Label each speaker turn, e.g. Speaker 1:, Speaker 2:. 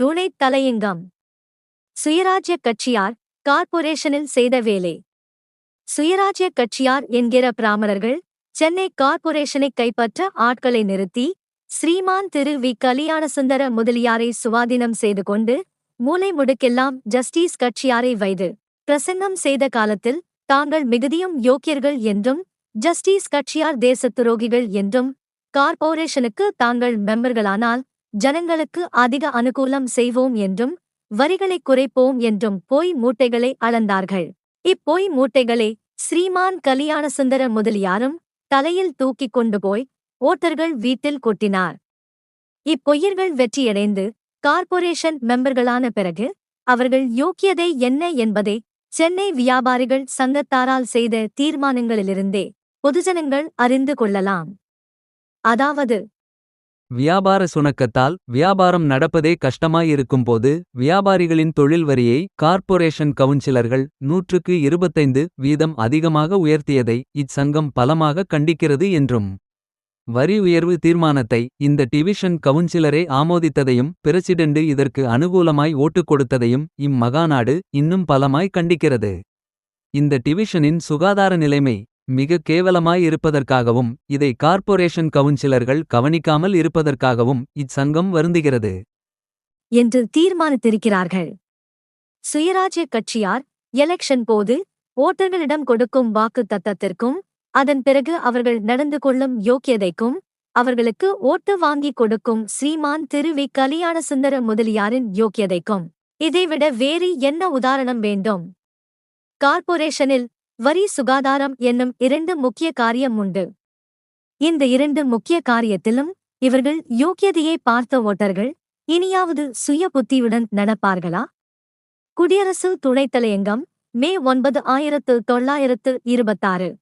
Speaker 1: துணைத் தலையங்கம். சுயராஜ்ய கட்சியார் கார்ப்பரேஷனில் செய்த வேலை. சுயராஜ்ய கட்சியார் என்கிற பிராமணர்கள் சென்னை கார்ப்பரேஷனை கைப்பற்ற ஆட்களை நிறுத்தி ஸ்ரீமான் திரு. வி. கலியாணசுந்தர முதலியாரை சுவாதீனம் செய்து கொண்டு மூலை முடுக்கெல்லாம் ஜஸ்டிஸ் கட்சியாரை வைது. பிரசங்கம் செய்த காலத்தில் தாங்கள் மிகுதியும் யோக்கியர்கள் என்றும் ஜஸ்டிஸ் கட்சியார் தேசத் துரோகிகள் என்றும் கார்ப்பரேஷனுக்கு தாங்கள் மெம்பர்களானால் ஜனங்களுக்கு அதிக அனுகூலம் செய்வோம் என்றும் வரிகளை குறைப்போம் என்றும் பொய் மூட்டைகளை அளந்தார்கள். இப்பொய் மூட்டைகளை ஸ்ரீமான் கலியாணசுந்தர முதலியாரும் தலையில் தூக்கிக் கொண்டு போய் ஓட்டர்கள் வீட்டில் கொட்டினார். இப்பொய்யர்கள் வெற்றியடைந்து கார்ப்பரேஷன் மெம்பர்களான பிறகு அவர்கள் யோக்கியதை என்ன என்பதை சென்னை வியாபாரிகள் சங்கத்தாரால் செய்த தீர்மானங்களிலிருந்தே பொதுஜனங்கள் அறிந்து கொள்ளலாம். அதாவது
Speaker 2: வியாபார சுணக்கத்தால் வியாபாரம் நடப்பதே கஷ்டமாயிருக்கும்போது வியாபாரிகளின் தொழில் வரியை கார்ப்பொரேஷன் கவுன்சிலர்கள் நூற்றுக்கு இருபத்தைந்து வீதம் அதிகமாக உயர்த்தியதை இச்சங்கம் பலமாக கண்டிக்கிறது என்றும் வரி உயர்வு தீர்மானத்தை இந்த டிவிஷன் கவுன்சிலரே ஆமோதித்ததையும் பிரசிடெண்டு இதற்கு அனுகூலமாய் ஓட்டு கொடுத்ததையும் இம்மகாநாடு இன்னும் பலமாய் கண்டிக்கிறது. இந்த டிவிஷனின் சுகாதார நிலைமை மிக கேவலமாய் இருப்பதற்காகவும் இதை கார்ப்பொரேஷன் கவுன்சிலர்கள் கவனிக்காமல் இருப்பதற்காகவும் இச்சங்கம் வருந்துகிறது.
Speaker 1: என்று தீர்மானித்திருக்கிறார்கள். சுயராஜ்ய கட்சியார் எலெக்ஷன் போது ஓட்டர்களிடம் கொடுக்கும் வாக்கு தத்தத்திற்கும் அதன் பிறகு அவர்கள் நடந்து கொள்ளும் யோக்கியதைக்கும் அவர்களுக்கு ஓட்டு வாங்கி கொடுக்கும் ஸ்ரீமான் திரு வி கலியாணசுந்தர முதலியாரின் யோக்கியதைக்கும். இதைவிட வேறு என்ன உதாரணம் வேண்டும்? கார்ப்பரேஷனில் வரி சுகாதாரம் என்னும் இரண்டு முக்கிய காரியம் உண்டு. இந்த இரண்டு முக்கிய காரியத்திலும் இவர்கள் யோக்கியதையை பார்த்த ஓட்டர்கள் இனியாவது சுய புத்தியுடன் நடப்பார்களா? குடியரசு துணைத் தலையங்கம் மே ஒன்பது ஆயிரத்து தொள்ளாயிரத்து இருபத்தாறு.